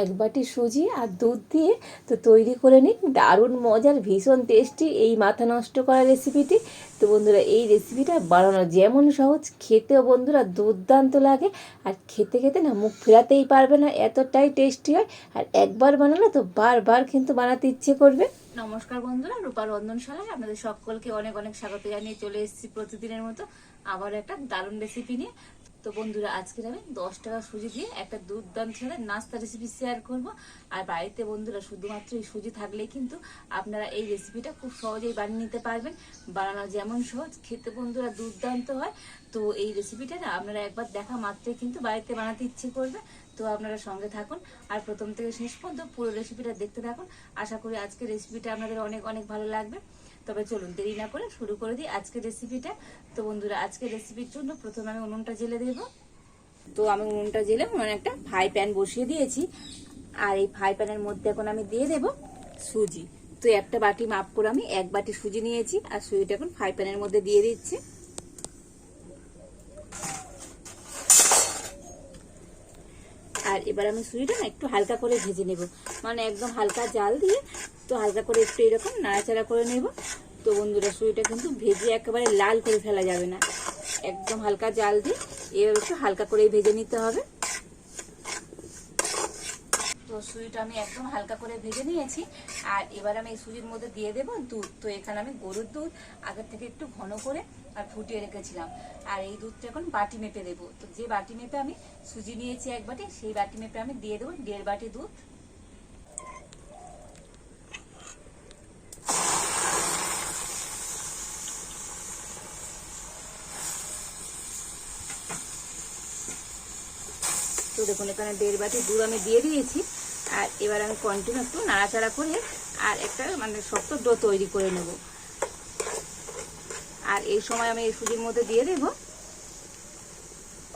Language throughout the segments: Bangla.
এক বাটি সুজি আর দুধ দিয়ে তো তৈরি করে নিন। দারুণ মজার, ভীষণ টেস্টি এই মাথা নষ্ট করা রেসিপিটি তো বন্ধুরা, এই রেসিপিটা বানানো যেমন সহজ, খেতেও বন্ধুরা দুর্দান্ত লাগে। আর খেতে খেতে না মুখ ফেরাতেই পারবে না, এতটাই টেস্টি হয়। আর একবার বানালে তো বারবার কিন্তু বানাতে ইচ্ছে করবে। নমস্কার বন্ধুরা, রূপা রন্ধনশালায় আপনাদের সকলকে অনেক অনেক স্বাগত জানিয়ে চলে এসেছি প্রতিদিনের মতো আবার একটা দারুণ রেসিপি নিয়ে। তো বন্ধুরা আজকে আমি দশ টাকা সুজি দিয়ে একটা দুর্দান্ত নাস্তা রেসিপি শেয়ার করব। আর বাড়িতে বন্ধুরা, শুধুমাত্র এই সুজি থাকলেই কিন্তু আপনারা এই রেসিপিটা খুব সহজেই বানিয়ে নিতে পারবেন। বানানো যেমন সহজ, খেতে বন্ধুরা দুর্দান্ত হয়। তো এই রেসিপিটা না আপনারা একবার দেখা মাত্রই কিন্তু বাড়িতে বানাতে ইচ্ছে করবে। তো আপনারা সঙ্গে থাকুন। আর প্রথম থেকে শেষ পর্যন্ত পুরো রেসিপিটা দেখতে থাকুন। আশা করি আজকের রেসিপিটা আপনাদের অনেক অনেক ভালো লাগবে। তবে চলুন, দেরি না করে শুরু করে দিই আজকের রেসিপিটা তো বন্ধুরা, আজকের রেসিপির জন্য প্রথমে আমি উনুনটা জেলে দেব। তো আমি উনুনটা জেলে উনুনে একটা ফ্রাই প্যান বসিয়ে দিয়েছি। আর এই ফ্রাই প্যানের মধ্যে এখন আমি দিয়ে দেব সুজি। তো একটা বাটি মাপ করে আমি এক বাটি সুজি নিয়েছি, আর সুজিটা এখন ফ্রাই প্যানের মধ্যে দিয়ে দিচ্ছি। আর এবার আমি সুজিটা একটু হালকা করে ভেজে নেব। মানে একদম হালকা জাল দিয়ে তো হালকা করে একটু এরকম নাড়াচাড়া করে নেব। তো বন্ধুরা সুজিটা কিন্তু ভেজে একেবারে লাল করে ফেলা যাবে না। একদম হালকা জাল দিয়ে এবার একটু হালকা করে ভেজে নিতে হবে। তো সুজিটা আমি একদম হালকা করে ভেজে নিয়েছি। আর এবার আমি এই সুজির মধ্যে দিয়ে দেবো দুধ। তো এখানে আমি গরুর দুধ আগের থেকে একটু ঘন করে আর ফুটিয়ে রেখেছিলাম। আর এই দুধটা এখন বাটি মেপে দেবো। তো যে বাটি মেপে আমি সুজি নিয়েছি এক বাটি, সেই বাটি মেপে আমি দিয়ে দেবো দেড় বাটি দুধ। তো দেখুন, এখানে দেড় বাটি দুধ আমি দিয়ে দিয়েছি। আর এবার আমি কন্টিনিউ একটু নাড়াচাড়া করে আর একটা মানে শক্ত ডো তৈরি করে নেব। আর এই সময় আমি এই সুজির মধ্যে দিয়ে দেব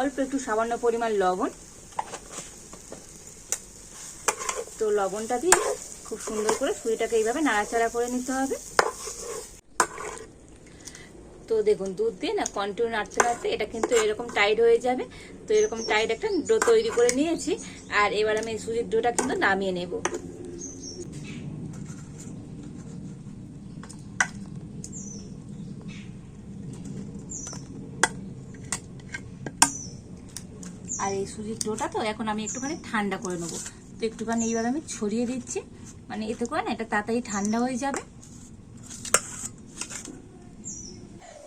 অল্প একটু সামান্য পরিমাণ লবণ। তো লবণটা দিয়ে খুব সুন্দর করে সুজিটাকে এইভাবে নাড়াচাড়া করে নিতে হবে। তো দেখুন, দুধ দিয়ে না কন্টিনিউ নাড়তে নাড়তে এটা কিন্তু এরকম টাইট হয়ে যাবে। তো এরকম টাইট একটা ডো তৈরি করে নিয়েছি। আর এবার আমি সুজির ডোটা কিন্তু নামিয়ে নেব। আর এই সুজির ডোটা তো এখন আমি একটুখানি ঠান্ডা করে নেব। তো একটুখানি এইভাবে আমি ছড়িয়ে দিচ্ছি। মানে এতে করে না এটা তাড়াতাড়ি ঠান্ডা হয়ে যাবে।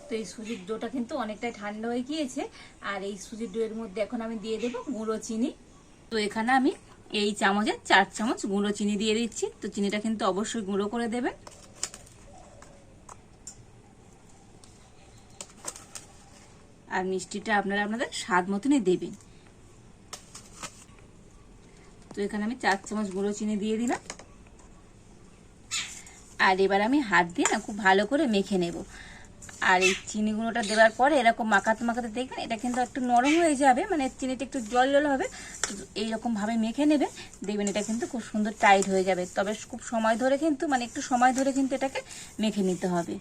তো এই সুজির ডোটা কিন্তু অনেকটাই ঠান্ডা হয়ে গিয়েছে। আর এই সুজির ডোয়ের মধ্যে এখন আমি দিয়ে দেবো গুঁড়ো চিনি। তো এখানে আমি এই চামচের চার চামচ গুঁড়ো চিনি দিয়ে দিচ্ছি। তো চিনিটা কিন্তু অবশ্যই গুঁড়ো করে দেবেন। আর মিষ্টিটা আপনারা আপনাদের স্বাদ মতনই দেবেন। তো এখানে আমি চার চামচ গুঁড়ো চিনি দিয়ে দিলাম। আর এবার আমি হাত দিয়ে না খুব ভালো করে মেখে নেব। আর এই চিনি গুঁড়োটা দেওয়ার পরে এরকম মাখাতে মাখাতে দেখবেন, এটা কিন্তু একটু নরম হয়ে যাবে মানে চিনিটা একটু জল জল হবে, তো এইরকমভাবে মেখে নেবে দেখবেন এটা কিন্তু খুব সুন্দর টাইট হয়ে যাবে। তবে খুব সময় ধরে কিন্তু মানে একটু সময় ধরে কিন্তু এটাকে মেখে নিতে হবে।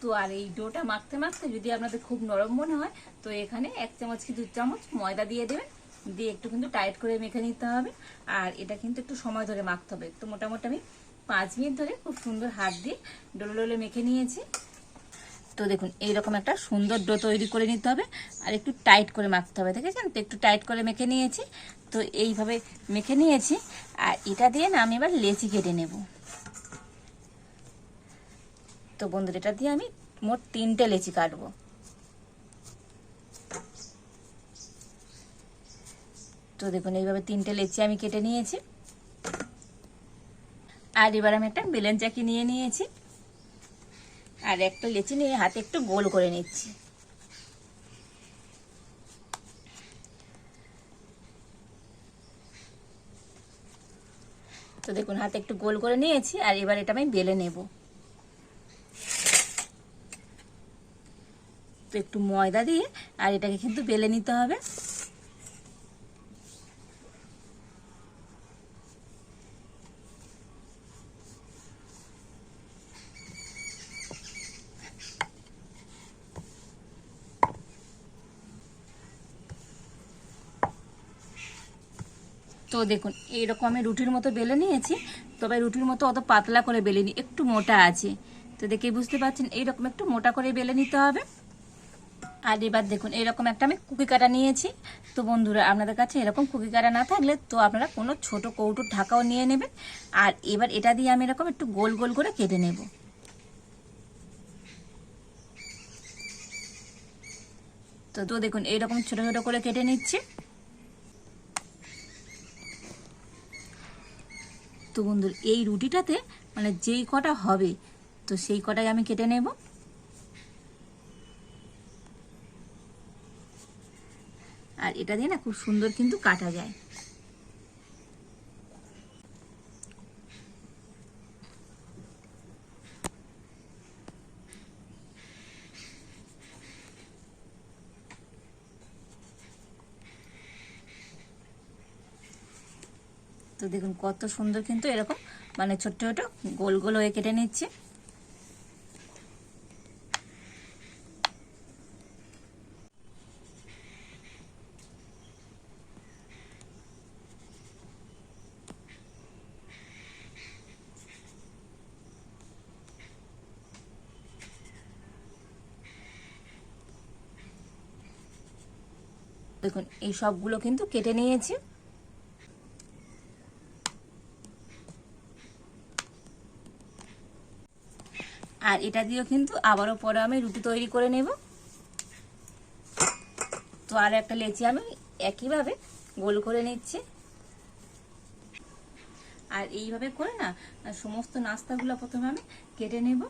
তো আর এই ডোটা মাখতে মাখতে যদি আপনাদের খুব নরম মনে হয়, তো এখানে এক চামচ কি দু চামচ ময়দা দিয়ে দেবেন। দিয়ে একটু কিন্তু টাইট করে মেখে নিতে হবে। আর এটা কিন্তু একটু সময় ধরে মাখতে হবে। তো মোটামুটি আমি পাঁচ মিনিট ধরে খুব সুন্দর হাত দিয়ে ডোলে ডোলে মেখে নিয়েছি। তো দেখুন, এইরকম একটা সুন্দর ডো তৈরি করে নিতে হবে। আর একটু টাইট করে মাখতে হবে, দেখেছেন? তো একটু টাইট করে মেখে নিয়েছি। তো এইভাবে মেখে নিয়েছি। আর এটা দিয়ে না আমি এবার লেচি কেটে নেব। তো বন্ধুরা, এটা দিয়ে আমি মোট তিনটে লেচি কাটবো। তো দেখুন, এইভাবে তিনটে লেচি আমি কেটে নিয়েছি। আর এবার আমি একটা বেলেন চাকি নিয়ে নিয়েছি। আর একটা লেচি নিয়ে হাতে একটু গোল করে নিচ্ছি। তো দেখুন, হাতে একটু গোল করে নিয়েছি। আর এবার এটা আমি বেলে নেব। একটু ময়দা দিয়ে আর এটাকে কিন্তু বেলে নিতে হবে। তো দেখুন, এইরকম আমি রুটির মতো বেলে নিয়েছি, তবে রুটির মতো অত পাতলা করে বেলে নি একটু মোটা আছে। তো দেখে বুঝতে পারছেন, এইরকম একটু মোটা করে বেলে নিতে হবে। আর এবার দেখুন, এরকম একটা আমি কুকি কাটা নিয়েছি। তো বন্ধুরা, আপনাদের কাছে এরকম কুকি কাটা না থাকলে তো আপনারা কোনো ছোট কৌটোর ঢাকাও নিয়ে নেবেন। আর এবার এটা দিয়ে আমি এরকম একটু গোল গোল করে কেটে নেব। তো তো দেখুন এইরকম ছোট ছোট করে কেটে নিচ্ছি। তো বন্ধুর, এই রুটিটাতে মানে যেই কটা হবে, তো সেই কটাই আমি কেটে নেব। আর এটা দিয়ে না খুব সুন্দর কিন্তু কাটা যায়। তো দেখুন কত সুন্দর কিন্তু এরকম মানে ছোট্ট ছোট গোল গোল হয়ে কেটে নিচ্ছে। দেখুন, এই সবগুলো কিন্তু কেটে নিয়েছি। আর এটা দিয়েও কিন্তু আবারও পরে আমি রুটি তৈরি করে নেব। তো আর একটা লেচি আমি একইভাবে গোল করে নিচ্ছি। আর এইভাবে করে না, সমস্ত নাস্তাগুলো প্রথমে আমি কেটে নেব।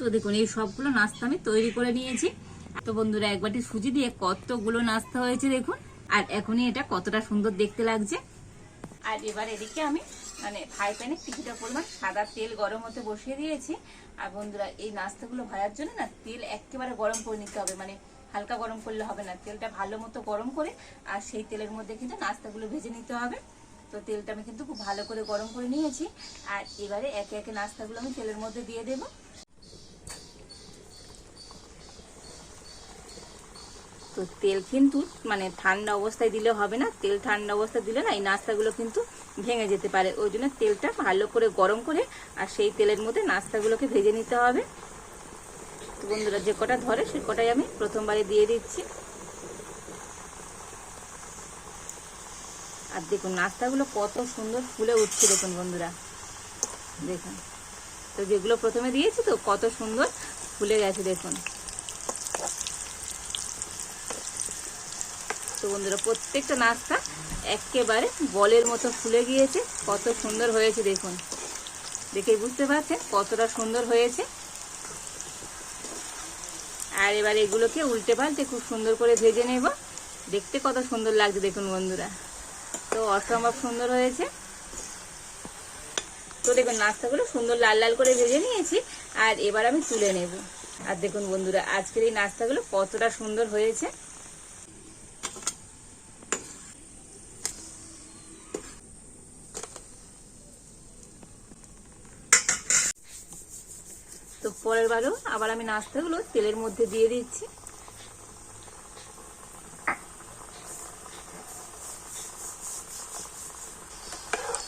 তো দেখুন, এই সবগুলো নাস্তা আমি তৈরি করে নিয়েছি। তো বন্ধুরা, এক বাটি সুজি দিয়ে কতগুলো নাস্তা হয়েছে দেখুন। আর এখনই এটা কতটা সুন্দর দেখতে লাগছে। আর এবার এদিকে আমি মানে ফ্রাই প্যানে কিছুটা পরিমাণ সাদা তেল গরম হতে বসিয়ে দিয়েছি। আর বন্ধুরা, এই নাস্তাগুলো ভাজার জন্য না তেল একেবারে গরম করে নিতে হবে। মানে হালকা গরম করলে হবে না। তেলটা ভালো মতো গরম করে আর সেই তেলের মধ্যে কিন্তু নাস্তাগুলো ভেজে নিতে হবে। তো তেলটা আমি কিন্তু খুব ভালো করে গরম করে নিয়েছি। আর এবারে একে একে নাস্তাগুলো আমি তেলের মধ্যে দিয়ে দেবো। তো তেল কিন্তু মানে ঠান্ডা অবস্থায় দিলে হবে না, তেল ঠান্ডা অবস্থায় দিলে না, এই নাস্তাগুলো কিন্তু ভেঙে যেতে পারে। ওই জন্য তেলটা ভালো করে গরম করে আর সেই তেলের মধ্যে নাস্তাগুলোকে ভেজে নিতে হবে। তো বন্ধুরা, যে কটা ধরে সে কটাই আমি প্রথমবারে দিয়ে দিচ্ছি। আর দেখুন, নাস্তাগুলো কত সুন্দর ফুলে উঠছে, দেখুন বন্ধুরা। দেখুন, তো যেগুলো প্রথমে দিয়েছি তো কত সুন্দর ফুলে গেছে, দেখুন। তো বন্ধুরা, প্রত্যেকটা নাস্তা একেবারে বলের মতো ফুলে গিয়েছে। কত সুন্দর হয়েছে দেখুন। দেখে বুঝতে পারছেন কতটা সুন্দর হয়েছে। আর এবার এগুলোকে উল্টে পাল্টে খুব সুন্দর করে ভেজে নেব। দেখতে কত সুন্দর লাগছে দেখুন বন্ধুরা। তো অসম্ভব সুন্দর হয়েছে। তো দেখুন, নাস্তাগুলো সুন্দর লাল লাল করে ভেজে নিয়েছি। আর এবার আমি তুলে নেব। আর দেখুন বন্ধুরা, আজকের এই নাস্তাগুলো কতটা সুন্দর হয়েছে তো পরের বারও আবার আমি নাস্তাগুলো তেলের মধ্যে দিয়ে দিচ্ছি।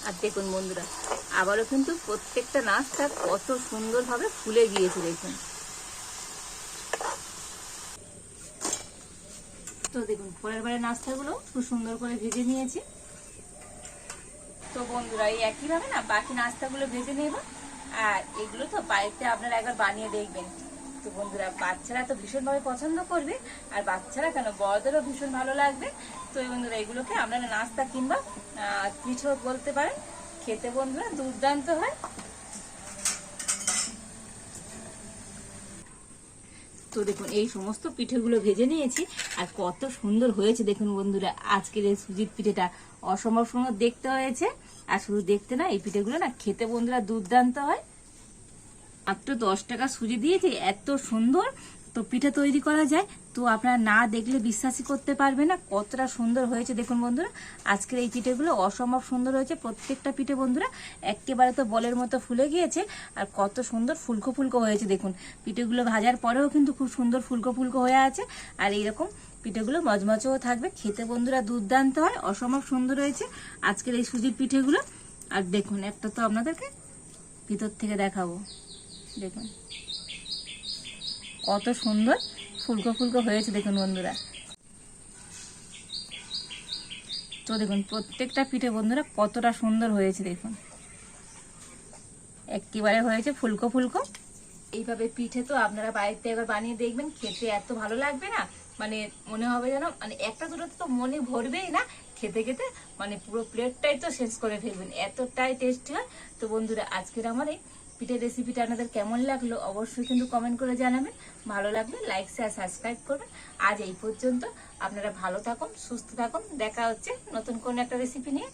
আর দেখুন বন্ধুরা, আবারও কিন্তু প্রত্যেকটা নাস্তা কত সুন্দরভাবে ফুলে গিয়েছে, দেখুন। তো দেখুন, পরের বারে নাস্তাগুলো খুব সুন্দর করে ভেজে নিয়েছি। তো বন্ধুরা, এই একইভাবে না বাকি নাস্তাগুলো ভেজে নেব। আর এগুলো তো বাড়িতে আপনারা একবার বানিয়ে দেখবেন। তো বন্ধুরা, বাচ্চারা তো ভীষণভাবে পছন্দ করবে, আর বাচ্চারা কেন, বড়দেরও ভীষণ ভালো লাগবে। তো এই বন্ধুরা, এগুলোকে আপনারা নাস্তা কিংবা পিঠো বলতে পারেন। খেতে বন্ধুরা দুর্দান্ত হয়। তো দেখুন, এই সমস্ত পিঠেগুলো ভেজে নিয়েছি আর কত সুন্দর হয়েছে দেখুন বন্ধুরা। আজকের এই সুজির পিঠেটা অসম্ভব সুন্দর দেখতে হয়েছে। আর শুধু দেখতে না, এই পিঠেগুলো না খেতে বন্ধুরা দুর্দান্ত হয়। মাত্র দশ টাকা সুজি দিয়েছে, এত সুন্দর। তো পিঠে তৈরি করা যায় তো আপনারা না দেখলে বিশ্বাসই করতে পারবে না। কতটা সুন্দর হয়েছে। দেখুন বন্ধুরা, আজকের এই পিঠেগুলো অসম্ভব সুন্দর হয়েছে। প্রত্যেকটা পিঠে বন্ধুরা একেবারে তো বলের মতো ফুলে গিয়েছে। আর কত সুন্দর ফুলকো ফুলকো হয়েছে। দেখুন, পিঠেগুলো ভাজার পরেও কিন্তু খুব সুন্দর ফুলকো ফুলকো হয়ে আছে। আর এইরকম পিঠেগুলো মজমচেও থাকবে। খেতে বন্ধুরা দুর্দান্ত হয়, অসম্ভব সুন্দর হয়েছে আজকের এই সুজির পিঠেগুলো। আর দেখুন, একটা তো আপনাদেরকে ভিতর থেকে দেখাবো। দেখুন, কত সুন্দর ফুলকো ফুলকো হয়েছে দেখুন বন্ধুরা। তো দেখুন, প্রত্যেকটা পিঠে বন্ধুরা কতটা সুন্দর হয়েছে দেখুন। একেবারে হয়েছে ফুলকো ফুলকো। এইভাবে পিঠে তো আপনারা বাড়িতে একবার বানিয়ে দেখবেন, খেতে এত ভালো লাগবে না। মানে মনে হবে যেন মানে একটা দুটো তো মনে ভরবেই না। খেতে খেতে মানে পুরো প্লেটটাই তো শেষ করে ফেলবেন। এতটাই টেস্টি হয়। তো বন্ধুরা, আজকের আমার এই পিঠের রেসিপিটা আপনাদের কেমন লাগল অবশ্যই কিন্তু কমেন্ট করে জানাবেন। ভালো লাগবে লাইক শেয়ার সাবস্ক্রাইব করবেন। আজ এই পর্যন্ত আপনারা ভালো থাকুন, সুস্থ থাকুন। দেখা হচ্ছে নতুন কোনো একটা রেসিপি নিয়ে।